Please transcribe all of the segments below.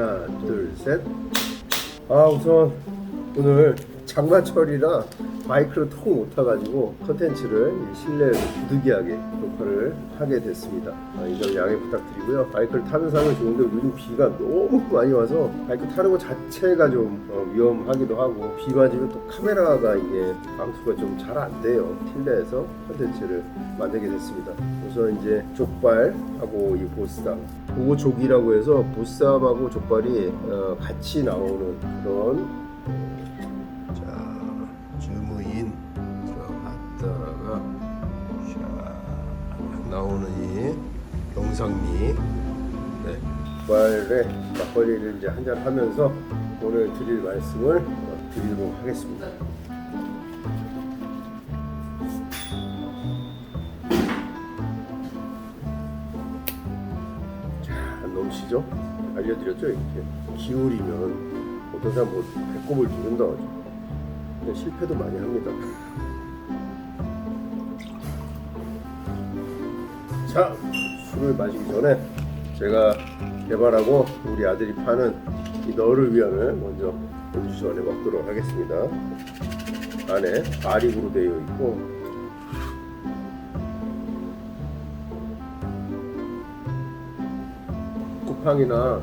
하나, 둘, 셋. 아 우선 오늘 장마철이라 바이크를 통 못 타가지고 컨텐츠를 이 실내에서 부득이하게 녹화를 하게 됐습니다. 아, 이점 양해 부탁드리고요. 바이크를 타면서 하면 좋은데 요즘 비가 너무 많이 와서 바이크 타는 것 자체가 좀 어, 위험하기도 하고 비 맞으면 또 카메라가 이게 방수가 좀 잘 안 돼요. 실내에서 컨텐츠를 만들게 됐습니다. 우선 이제 족발하고 이 보쌈 보조족이라고 해서 보쌈하고 족발이 어, 같이 나오는 그런 자 주무인 들어갔다가 샥 나오는 이 영상미 네. 족발에 막걸리를 이제 한잔 하면서 오늘 드릴 말씀을 어, 드리도록 하겠습니다. 넘치죠? 알려드렸죠? 이렇게. 기울이면 어떤 사람 뭐 배꼽을 누른다 하죠. 근데 실패도 많이 합니다. 자 술을 마시기 전에 제가 개발하고 우리 아들이 파는 이 너를 위한을 먼저 음주 전에 먹도록 하겠습니다. 안에 아릭으로 되어 있고 쿠팡이나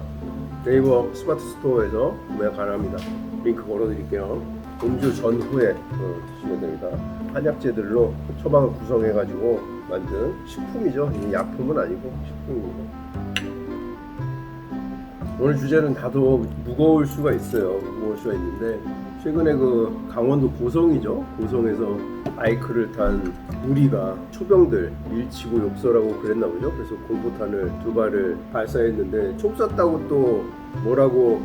네이버 스마트 스토어에서 구매 가능합니다. 링크 걸어드릴게요. 음주 전후에 어, 드시면 됩니다. 한약재들로 처방을 구성해가지고 만든 식품이죠. 이 약품은 아니고 식품입니다. 오늘 주제는 다소 무거울 수가 있어요. 무거울 수가 있는데 최근에 그 강원도 고성이죠. 고성에서 바이크를 탄 무리가 초병들 밀치고 욕설하고 그랬나 보죠. 그래서 공포탄을 두 발을 발사했는데 총 쐈다고 또 뭐라고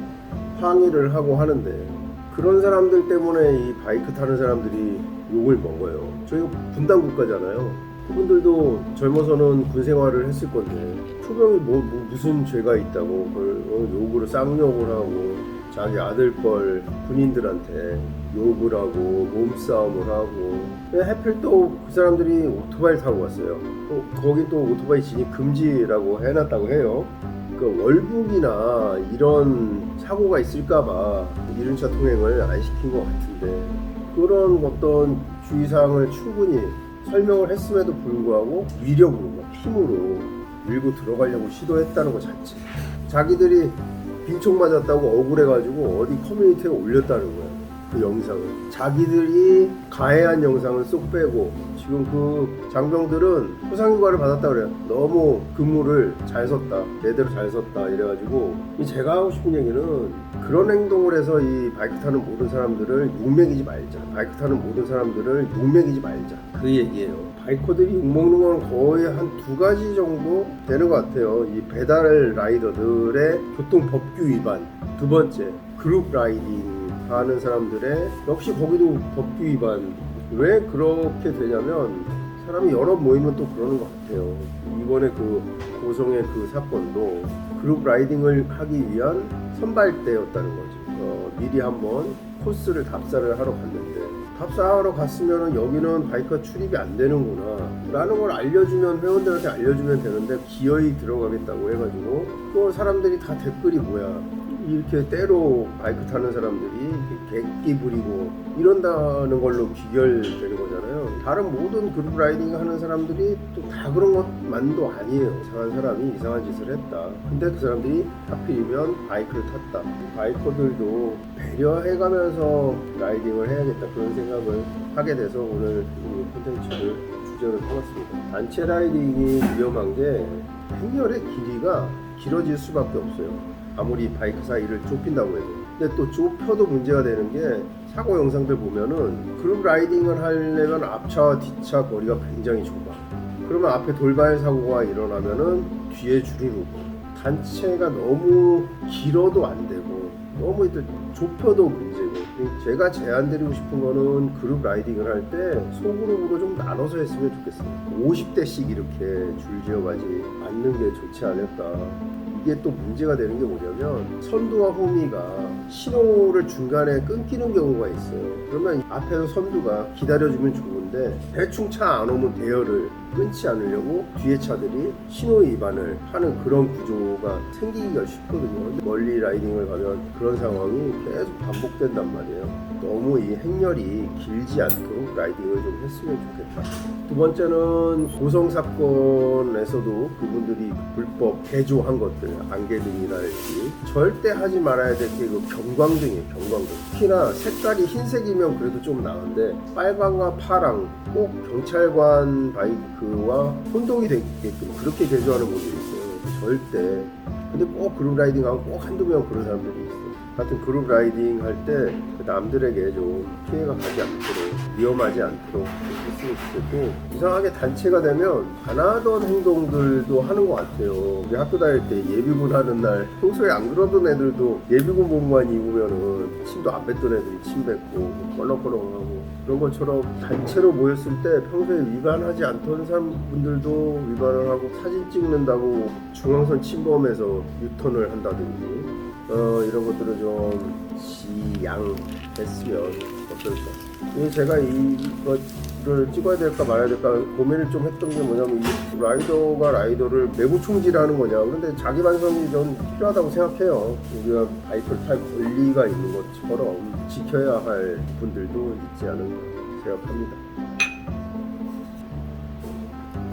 항의를 하고 하는데 그런 사람들 때문에 이 바이크 타는 사람들이 욕을 먹어요. 저희가 분단 국가잖아요. 그분들도 젊어서는 군 생활을 했을 건데 초병이 뭐, 뭐 무슨 죄가 있다고 그걸 어, 욕으로 쌍욕을 하고 자기 아들뻘 군인들한테 욕을 하고 몸싸움을 하고 또그 사람들이 오토바이 타고 왔어요. 어, 거기 또 오토바이 진입 금지라고 해놨다고 해요. 그 월북이나 이런 사고가 있을까봐 이륜차 통행을 안 시킨 것 같은데 그런 어떤 주의사항을 충분히 설명을 했음에도 불구하고 위력으로 막 힘으로 밀고 들어가려고 시도했다는 것 자체 자기들이 빈총 맞았다고 억울해가지고 어디 커뮤니티에 올렸다는 거야 그 영상을. 자기들이 가해한 영상을 쏙 빼고. 지금 그 장병들은 포상휴가를 받았다 그래요. 너무 근무를 잘 섰다 제대로 잘 섰다 이래가지고. 이 제가 하고 싶은 얘기는 그런 행동을 해서 이 바이크 타는 모든 사람들을 욕먹이지 말자. 바이크 타는 모든 사람들을 욕먹이지 말자. 그 얘기예요 바이커들이 욕먹는 건 거의 한 두 가지 정도 되는 것 같아요. 이 배달 라이더들의 교통법규 위반. 두 번째 그룹 라이딩 하는 사람들의 역시 거기도 법규 위반. 왜 그렇게 되냐면 사람이 여러 모이면 또 그러는 것 같아요. 이번에 그 고성의 그 사건도 그룹 라이딩을 하기 위한 선발대였다는 거지 어, 미리 한번 코스를 답사를 하러 갔는데 답사하러 갔으면 여기는 바이크가 출입이 안 되는구나. 라는 걸 알려주면 회원들한테 알려주면 되는데 기어이 들어가겠다고 해가지고 또 사람들이 다 댓글이 뭐야 이렇게 때로 바이크 타는 사람들이 객기 부리고 이런다는 걸로 귀결되는 거잖아요. 다른 모든 그룹 라이딩 하는 사람들이 또 다 그런 것만도 아니에요. 이상한 사람이 이상한 짓을 했다. 근데 그 사람들이 하필이면 바이크를 탔다. 바이커들도 배려해가면서 라이딩을 해야겠다 그런 생각을 하게 돼서 오늘 이 콘텐츠를 주제로 삼았습니다. 단체 라이딩이 위험한 게 행렬의 길이가 길어질 수밖에 없어요. 아무리 바이크 사이를 좁힌다고 해도. 근데 또 좁혀도 문제가 되는 게 사고 영상들 보면은 그룹 라이딩을 하려면 앞차와 뒷차 거리가 굉장히 좁아. 그러면 앞에 돌발 사고가 일어나면은 뒤에 주르르고. 단체가 너무 길어도 안 되고 너무 이제 좁혀도 문제고. 제가 제안드리고 싶은 거는 그룹 라이딩을 할 때 소그룹으로 좀 나눠서 했으면 좋겠어요 50대씩 이렇게 줄지어 가지 않는 게 좋지 않을까 이게 또 문제가 되는 게 뭐냐면 선두와 호미가 신호를 중간에 끊기는 경우가 있어요. 그러면 앞에서 선두가 기다려주면 좋은데 대충 차 안 오면 대열을 끊지 않으려고 뒤에 차들이 신호 위반을 하는 그런 구조가 생기기가 쉽거든요. 멀리 라이딩을 가면 그런 상황이 계속 반복된단 말이에요. 너무 이 행렬이 길지 않도록 라이딩을 좀 했으면 좋겠다. 두 번째는 고성 사건에서도 그분들이 불법 개조한 것들 안개 등이랄지 절대 하지 말아야 될 게 그 경광등이에요 경광등. 특히나 색깔이 흰색이면 그래도 좀 나은데 빨강과 파랑 꼭 경찰관 바이크와 혼동이 되게끔 그렇게 개조하는 분들이 있어요. 절대. 근데 꼭 그룹 라이딩 하고 꼭 한두 명 그런 사람들이 있어요. 같은 그룹 라이딩 할 때 남들에게 좀 피해가 가지 않도록 위험하지 않도록 했으면 좋겠고 이상하게 단체가 되면 안 하던 행동들도 하는 것 같아요 우리 학교 다닐 때 예비군 하는 날 평소에 안 그러던 애들도 예비군 복무만 입으면은 침도 안 뱉던 애들이 침 뱉고 껄렁껄렁하고 그런 것처럼 단체로 모였을 때 평소에 위반하지 않던 사람분들도 위반을 하고 사진 찍는다고 중앙선 침범해서 유턴을 한다든지 어, 이런 것들을 좀 지양했으면 어떨까. 이 제가 이거 를 찍어야 될까 말아야 될까 고민을 좀 했던 게 뭐냐면 이 라이더가 라이더를 매부 총질하는 거냐. 그런데 자기 반성이 전 필요하다고 생각해요. 우리가 바이크를 탈 권리가 있는 것처럼 지켜야 할 분들도 있지 않은가 생각합니다.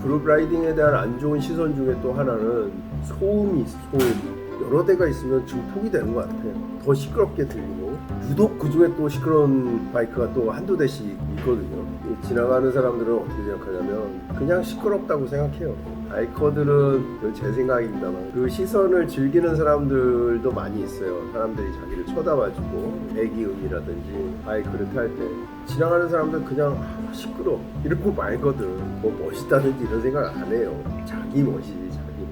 그룹 라이딩에 대한 안 좋은 시선 중에 또 하나는 소음이 소음. 여러 대가 있으면 증폭이 되는 것 같아요. 더 시끄럽게 들리고 유독 그 중에 또 시끄러운 바이크가 또 한두 대씩 있거든요. 이 지나가는 사람들은 어떻게 생각하냐면 그냥 시끄럽다고 생각해요. 바이커들은 그제 생각입니다만 그 시선을 즐기는 사람들도 많이 있어요. 사람들이 자기를 쳐다봐주고 배기음이라든지 바이크를 탈 때 지나가는 사람들 그냥 아, 시끄러 이러고 말거든. 뭐 멋있다든지 이런 생각 안 해요. 자기 멋이지 자기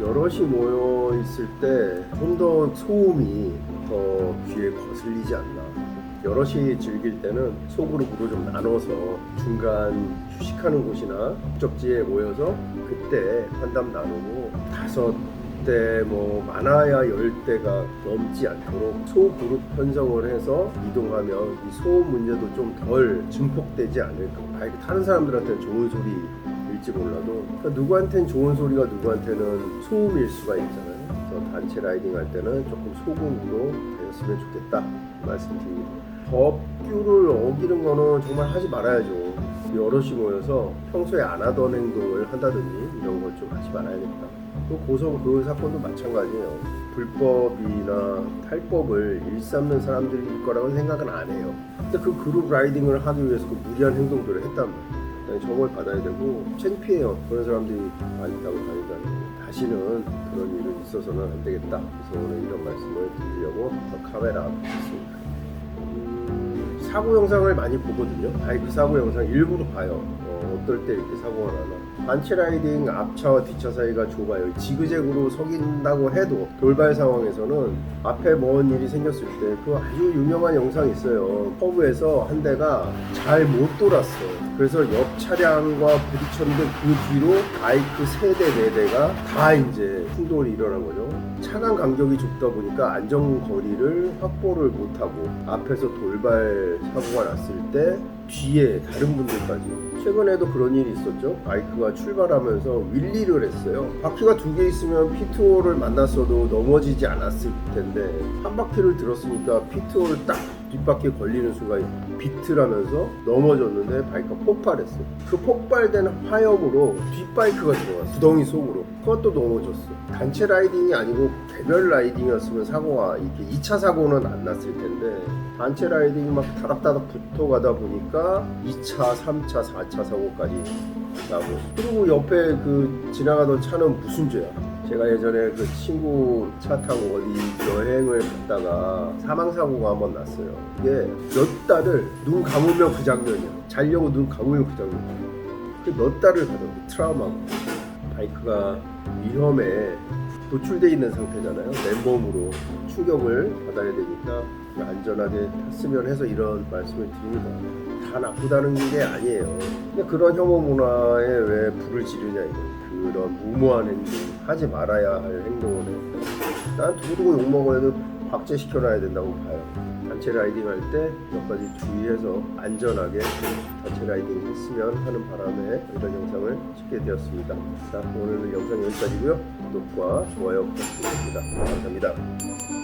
멋. 여럿이 모여 있을 때 좀 더 소음이 더 귀에 거슬리지 않나. 여럿이 즐길 때는 소그룹으로 좀 나눠서 중간 휴식하는 곳이나 목적지에 모여서 그때 한담 나누고 다섯 대뭐 많아야 열 대가 넘지 않도록 소그룹 편성을 해서 이동하면 이 소음 문제도 좀 덜 증폭되지 않을까. 바이크 타는 사람들한테는 좋은 소리일지 몰라도 그러니까 누구한테는 좋은 소리가 누구한테는 소음일 수가 있잖아요. 그래서 단체 라이딩 할 때는 조금 소금으로 되었으면 좋겠다 말씀드립니다. 법규를 어기는 거는 정말 하지 말아야죠. 여럿이 모여서 평소에 안 하던 행동을 한다든지 이런 걸 좀 하지 말아야겠다. 또 고성 그 사건도 마찬가지예요. 불법이나 탈법을 일삼는 사람들일 거라고 생각은 안 해요. 근데 그 그룹 라이딩을 하기 위해서 그 무리한 행동들을 했단 말이에요. 네, 처벌 받아야 되고 창피해요. 그런 사람들이 많이 타고 다닌다는 거. 다시는 그런 일은 있어서는 안 되겠다. 그래서 오늘 이런 말씀을 드리려고 카메라 앞에 있습니다. 음, 사고 영상을 많이 보거든요. 바이크 사고 영상 일부러 봐요. 어, 어떨 때 이렇게 사고가 나나. 단체 라이딩 앞차와 뒷차 사이가 좁아요. 지그재그로 서긴다고 해도 돌발 상황에서는 앞에 먼 일이 생겼을 때 그 아주 유명한 영상이 있어요. 커브에서 한 대가 잘 못 돌았어요. 그래서 옆 차량과 부딪혔는데 그 뒤로 바이크 세 대, 네 대가 다 이제 충돌이 일어난 거죠. 차간 간격이 좁다 보니까 안전 거리를 확보를 못하고 앞에서 돌발 사고가 났을 때 뒤에 다른 분들까지 최근에도 그런 일이 있었죠. 바이크가 출발하면서 윌리를 했어요. 바퀴가 두 개 있으면 피트홀을 만났어도 넘어지지 않았을 텐데 한 바퀴를 들었으니까 피트홀을 딱 뒷바퀴에 걸리는 순간 비틀하면서 넘어졌는데 바이크가 폭발했어요. 그 폭발된 화염으로 뒷바이크가 들어갔어. 구덩이 속으로. 그것도 넘어졌어. 단체 라이딩이 아니고 개별 라이딩이었으면 사고가 이렇게 2차 사고는 안 났을 텐데 단체 라이딩이 막 다닥다닥 붙어가다 보니까 2차, 3차, 4차 사고까지 나고 그리고 옆에 그 지나가던 차는 무슨 죄야? 제가 예전에 그 친구 차 타고 어디 여행을 갔다가 사망 사고가 한 번 났어요. 이게 몇 달을 눈 감으면 그 장면이야. 자려고 눈 감으면 그 장면. 그몇 달을 가더라고 트라우마고. 바이크가 위험에 노출돼 있는 상태잖아요. 맨몸으로 충격을 받아야 되니까 안전하게 탔으면 해서 이런 말씀을 드립니다. 다 나쁘다는 게 아니에요. 그런 혐오 문화에 왜 불을 지르냐 이거. 그런 무모한 행동, 하지 말아야 할 행동을 해. 난 두고두고 욕 먹어도 박제시켜놔야 된다고 봐요. 단체 라이딩 할 때 몇 가지 주의해서 안전하게 단체 라이딩 했으면 하는 바람에 이런 영상을 찍게 되었습니다. 자, 오늘은 영상 여기까지고요. 구독과 좋아요 부탁드립니다. 감사합니다.